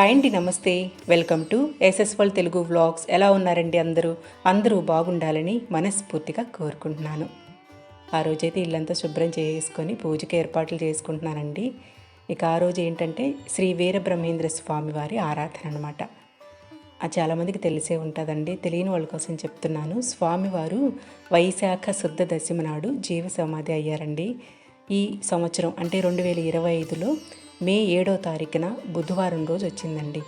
Hi అండి నమస్తే. Welcome to ఎస్ఎస్వల్ తెలుగు వ్లాగ్స్ ఎలా ఉన్నారండి అందరూ? అందరూ బాగుండాలని మనస్ఫూర్తిగా కోరుకుంటున్నాను. ఆ రోజైతే ఇల్లంతా శుభ్రం చేసుకొని పూజకి ఏర్పాట్లు చేసుకుంటున్నానండి. ఇక ఆ రోజు ఏంటంటే శ్రీ వీరబ్రహ్మేంద్ర స్వామి వారి ఆరాధన అనమాట అది చాలామందికి తెలిసే ఉంటుందండి. తెలియని వాళ్ళ కోసం చెప్తున్నాను. స్వామివారు వైశాఖ శుద్ధ దశమి నాడు జీవ సమాధి అయ్యారండి. ఈ సంవత్సరం అంటే రెండు వేల ఇరవై ఐదులో మే ఏడో తారీఖున బుధవారం రోజు వచ్చిందండి.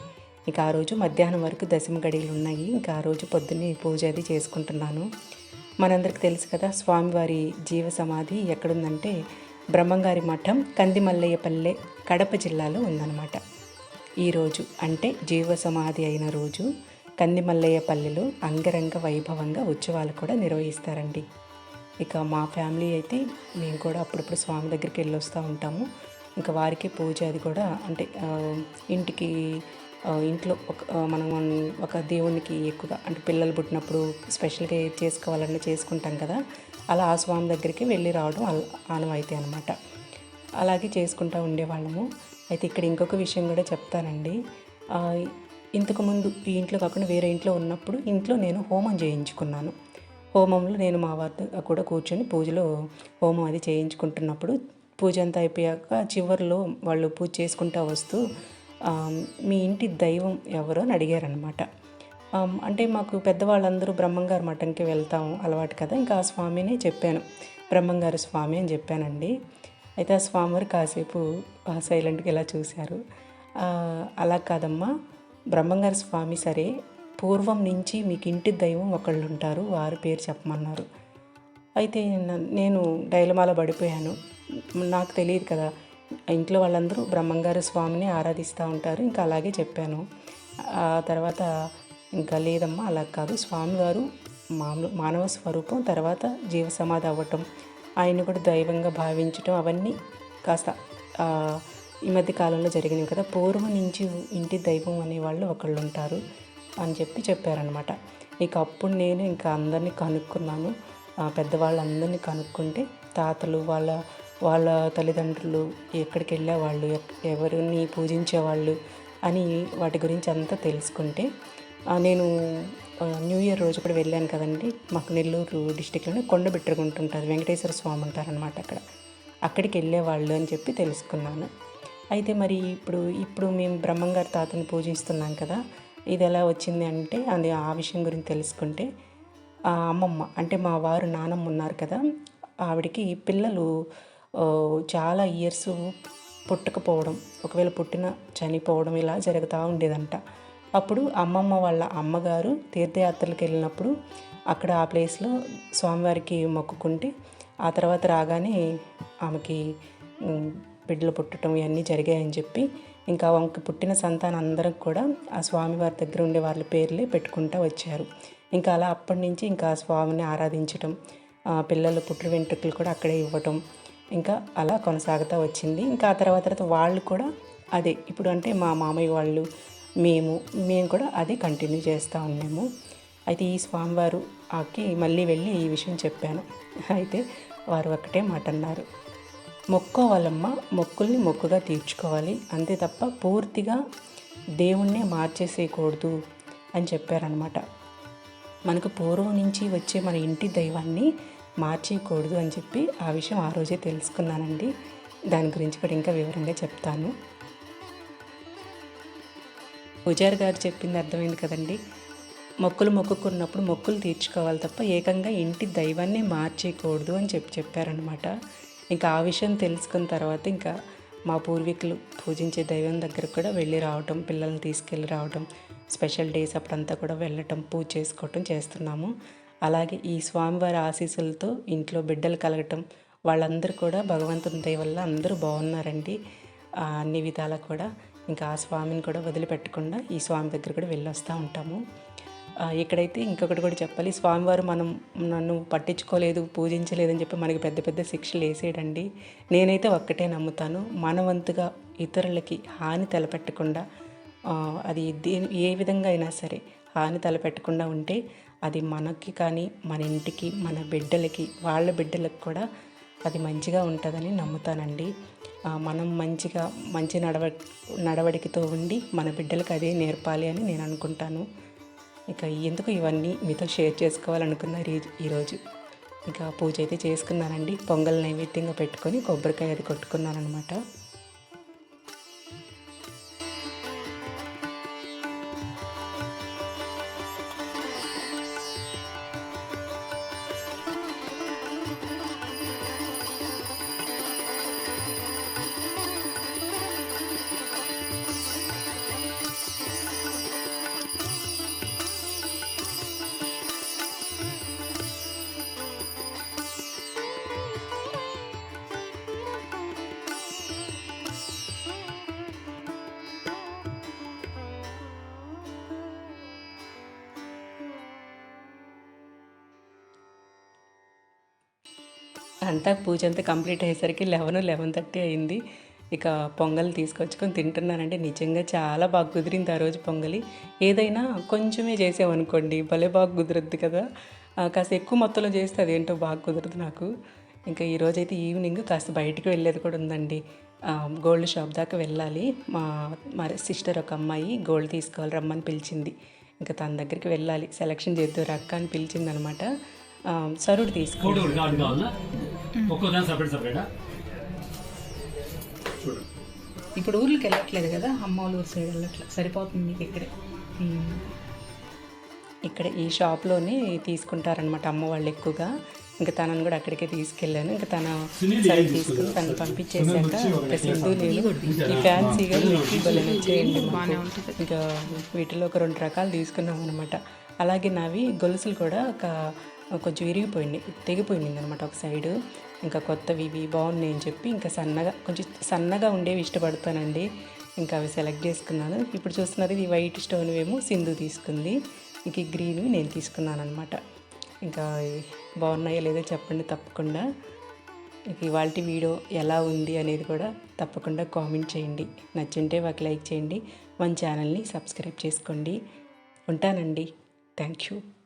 ఇక ఆ రోజు మధ్యాహ్నం వరకు దశమ గడియలు ఉన్నాయి. ఇంకా ఆ రోజు పొద్దున్నే పూజ అది చేసుకుంటున్నాను. మనందరికి తెలుసు కదా స్వామివారి జీవ సమాధి ఎక్కడుందంటే బ్రహ్మంగారి మఠం కందిమల్లయ్యపల్లె కడప జిల్లాలో ఉందన్నమాట. ఈరోజు అంటే జీవ సమాధి అయిన రోజు కందిమల్లయ్యపల్లెలో అంగరంగ వైభవంగా ఉత్సవాలు కూడా నిర్వహిస్తారండి. ఇక మా ఫ్యామిలీ అయితే మేము కూడా అప్పుడప్పుడు స్వామి దగ్గరికి వెళ్ళి వస్తూ ఉంటాము. ఇంకా వారికి పూజ అది కూడా అంటే ఇంటికి ఇంట్లో ఒక మనం ఒక దేవునికి ఎక్కువగా అంటే పిల్లలు పుట్టినప్పుడు స్పెషల్గా ఏది చేసుకోవాలన్నా చేసుకుంటాం కదా అలా ఆ స్వామి దగ్గరికి వెళ్ళి రావడం అల- ఆనవాయితీ అనమాట అలాగే చేసుకుంటూ ఉండేవాళ్ళము. అయితే ఇక్కడ ఇంకొక విషయం కూడా చెప్తానండి. ఇంతకుముందు ఈ ఇంట్లో కాకుండా వేరే ఇంట్లో ఉన్నప్పుడు ఇంట్లో నేను హోమం చేయించుకున్నాను. హోమంలో నేను మా వారితో కూడా కూర్చొని పూజలో హోమం అది చేయించుకుంటున్నప్పుడు పూజ అంతా అయిపోయాక చివరిలో వాళ్ళు పూజ చేసుకుంటూ వస్తూ మీ ఇంటి దైవం ఎవరో అని అడిగారనమాట అంటే మాకు పెద్దవాళ్ళందరూ బ్రహ్మంగారు మఠంకి వెళ్తాం అలవాటు కదా ఇంకా ఆ స్వామినే చెప్పాను. బ్రహ్మంగారు స్వామి అని చెప్పానండి. అయితే ఆ స్వామివారు కాసేపు ఆ, సైలెంట్గా ఇలా చూశారు. అలా కాదమ్మా బ్రహ్మంగారు స్వామి సరే పూర్వం నుంచి మీకు ఇంటి దైవం ఒకళ్ళు ఉంటారు వారి పేరు చెప్పమన్నారు. అయితే నేను డైలమాలో పడిపోయాను. నాకు తెలియదు కదా. ఇంట్లో వాళ్ళందరూ బ్రహ్మంగారు స్వామిని ఆరాధిస్తూ ఉంటారు. ఇంకా అలాగే చెప్పాను. ఆ తర్వాత ఇంకా లేదమ్మా అలా కాదు. స్వామివారు మామూలు మానవ స్వరూపం తర్వాత జీవ సమాధి అవ్వటం ఆయన కూడా దైవంగా భావించటం అవన్నీ కాస్త ఈ మధ్య కాలంలో జరిగినవి కదా. పూర్వం నుంచి ఇంటి దైవం అనేవాళ్ళు ఒకళ్ళు ఉంటారు అని చెప్పి చెప్పారనమాట ఇక అప్పుడు నేను ఇంకా అందరినీ కనుక్కున్నాను. పెద్దవాళ్ళందరినీ కనుక్కుంటే తాతలు వాళ్ళ వాళ్ళ తల్లిదండ్రులు ఎక్కడికి వెళ్ళేవాళ్ళు ఎక్- ఎవరిని పూజించేవాళ్ళు అని వాటి గురించి అంతా తెలుసుకుంటే నేను న్యూ ఇయర్ రోజు కూడా వెళ్ళాను కదండి. మాకు నెల్లూరు డిస్టిక్లోనే కొండ బిట్టరుగుంటుంటుంది వెంకటేశ్వర స్వామి ఉంటారనమాట అక్కడ. అక్కడికి వెళ్ళేవాళ్ళు అని చెప్పి తెలుసుకున్నాను. అయితే మరి ఇప్పుడు ఇప్పుడు మేము బ్రహ్మంగారి తాతని పూజిస్తున్నాం కదా ఇది ఎలా వచ్చింది అంటే అది ఆ విషయం గురించి తెలుసుకుంటే అమ్మమ్మ అంటే మా వారు నానమ్మ ఉన్నారు కదా ఆవిడకి పిల్లలు చాలా ఇయర్స్ పుట్టకపోవడం ఒకవేళ పుట్టిన చనిపోవడం ఇలా జరుగుతూ ఉండేదంట. అప్పుడు అమ్మమ్మ వాళ్ళ అమ్మగారు తీర్థయాత్రలకు వెళ్ళినప్పుడు అక్కడ ఆ ప్లేస్లో స్వామివారికి మొక్కుకుంటే ఆ తర్వాత రాగానే ఆమెకి బిడ్డలు పుట్టడం ఇవన్నీ జరిగాయని చెప్పి ఇంకా ఆమెకి పుట్టిన సంతానం అందరికి కూడా ఆ స్వామివారి దగ్గర ఉండే వాళ్ళ పేర్లే పెట్టుకుంటూ వచ్చారు. ఇంకా అలా అప్పటి నుంచి ఇంకా స్వామిని ఆరాధించటం ఆ పిల్లల పుట్టిన వెంట్రుకలు కూడా అక్కడే ఇవ్వటం ఇంకా అలా కొనసాగుతూ వచ్చింది. ఇంకా ఆ తర్వాత తర్వాత వాళ్ళు కూడా అదే ఇప్పుడు అంటే మా మామయ్య వాళ్ళు మేము మేము కూడా అదే కంటిన్యూ చేస్తూ ఉన్నాము. అయితే ఈ స్వామివారు ఆకి మళ్ళీ వెళ్ళి ఈ విషయం చెప్పాను. అయితే వారు ఒక్కటే మాట అన్నారు. మొక్కోవాలమ్మ మొక్కుల్ని మొక్కుగా తీర్చుకోవాలి. అంతే తప్ప పూర్తిగా దేవుణ్ణే మార్చేసేయకూడదు అని చెప్పారనమాట మనకు పూర్వం నుంచి వచ్చే మన ఇంటి దైవాన్ని మార్చేయకూడదు అని చెప్పి ఆ విషయం ఆ రోజే తెలుసుకున్నానండి. దాని గురించి కూడా ఇంకా వివరంగా చెప్తాను. పూజారి గారు చెప్పింది అర్థమైంది కదండి. మొక్కులు మొక్కుకున్నప్పుడు మొక్కులు తీర్చుకోవాలి తప్ప ఏకంగా ఇంటి దైవాన్ని మార్చేయకూడదు అని చెప్పి చెప్పారనమాట ఇంకా ఆ విషయం తెలుసుకున్న తర్వాత ఇంకా మా పూర్వీకులు పూజించే దైవం దగ్గర కూడా వెళ్ళి రావటం పిల్లల్ని తీసుకెళ్ళి రావటం స్పెషల్ డేస్ అప్పుడంతా కూడా వెళ్ళటం పూజ చేసుకోవటం చేస్తున్నాము. అలాగే ఈ స్వామివారి ఆశీస్సులతో ఇంట్లో బిడ్డలు కలగటం వాళ్ళందరూ కూడా భగవంతుని దయ వల్ల అందరూ బాగున్నారండి. అన్ని విధాలా కూడా ఇంకా ఆ స్వామిని కూడా వదిలిపెట్టకుండా ఈ స్వామి దగ్గర కూడా వెళ్ళొస్తూ ఉంటాము. ఇక్కడైతే ఇంకొకటి కూడా చెప్పాలి. స్వామివారు మనం నన్ను పట్టించుకోలేదు పూజించలేదని చెప్పి మనకి పెద్ద పెద్ద శిక్షలు వేసేయడండి. నేనైతే ఒక్కటే నమ్ముతాను. మనవంతుగా ఇతరులకి హాని తలపెట్టకుండా అది దేని ఏ విధంగా అయినా సరే హాని తలపెట్టకుండా ఉంటే అది మనకి కానీ మన ఇంటికి మన బిడ్డలకి వాళ్ళ బిడ్డలకు కూడా అది మంచిగా ఉంటుందని నమ్ముతానండి. మనం మంచిగా మంచి నడవ నడవడికతో ఉండి మన బిడ్డలకు అదే నేర్పాలి అని నేను అనుకుంటాను. ఇక ఎందుకు ఇవన్నీ మీతో షేర్ చేసుకోవాలనుకున్నారు ఈ- ఈరోజు ఇక పూజ అయితే చేసుకున్నానండి. పొంగల్ నైవేద్యంగా పెట్టుకొని కొబ్బరికాయ అది కొట్టుకున్నాను అంతా పూజ అంతా కంప్లీట్ అయ్యేసరికి లెవెన్ లెవెన్ థర్టీ అయింది. ఇక పొంగల్ తీసుకొచ్చుకొని తింటున్నానంటే నిజంగా చాలా బాగా కుదిరింది ఆ రోజు పొంగలి. ఏదైనా కొంచెమే చేసామనుకోండి భలే బాగా కుదురుద్ది కదా. కాస్త ఎక్కువ మొత్తంలో చేస్తే అదేంటో బాగా కుదరదు నాకు. ఇంకా ఈరోజు అయితే ఈవినింగ్ కాస్త బయటికి వెళ్ళేది కూడా ఉందండి. గోల్డ్ షాప్ దాకా వెళ్ళాలి. మా మా సిస్టర్ ఒక అమ్మాయి గోల్డ్ తీసుకోవాలి రమ్మని పిలిచింది. ఇంకా తన దగ్గరికి వెళ్ళాలి. సెలక్షన్ చేద్దాం రక్క అని పిలిచిందనమాట. సరుడు తీసుకో సపరేట్ సపరేటా చూడు ఇప్పుడు ఊర్లోకి వెళ్ళట్లేదు కదా? అమ్మ వాళ్ళ ఊరు సైడ్ వెళ్ళట్లేదు సరిపోతుంది మీకు ఇక్కడే. ఇక్కడ ఈ షాప్లోనే తీసుకుంటారనమాట అమ్మ వాళ్ళు ఎక్కువగా. ఇంకా తనను కూడా అక్కడికే తీసుకెళ్ళాను. ఇంకా తన సరే తీసుకుని తను పంపించేసాక ఇంకా సింధు నేను ఈ ఫ్యాన్సీగా వీటికి ఇంకా వీటిలో ఒక రెండు రకాలు తీసుకున్నాం అనమాట అలాగే నావి గొలుసులు కూడా ఒక కొంచెం విరిగిపోయింది తెగిపోయింది అనమాట ఒక సైడు. ఇంకా కొత్తవి ఇవి బాగున్నాయి అని చెప్పి ఇంకా సన్నగా కొంచెం సన్నగా ఉండేవి ఇష్టపడతానండి. ఇంకా అవి సెలెక్ట్ చేసుకున్నాను. ఇప్పుడు చూస్తున్నది ఇది వైట్ స్టోన్ ఏమో సింధు తీసుకుంది. ఇంక ఈ గ్రీన్ నేను తీసుకున్నాను అనమాట ఇంకా బాగున్నాయో లేదో చెప్పండి తప్పకుండా. ఇక ఇవాళ వీడియో ఎలా ఉంది అనేది కూడా తప్పకుండా కామెంట్ చేయండి. నచ్చుంటే ఒక లైక్ చేయండి. మన ఛానల్ని సబ్స్క్రైబ్ చేసుకోండి. ఉంటానండి. Thank you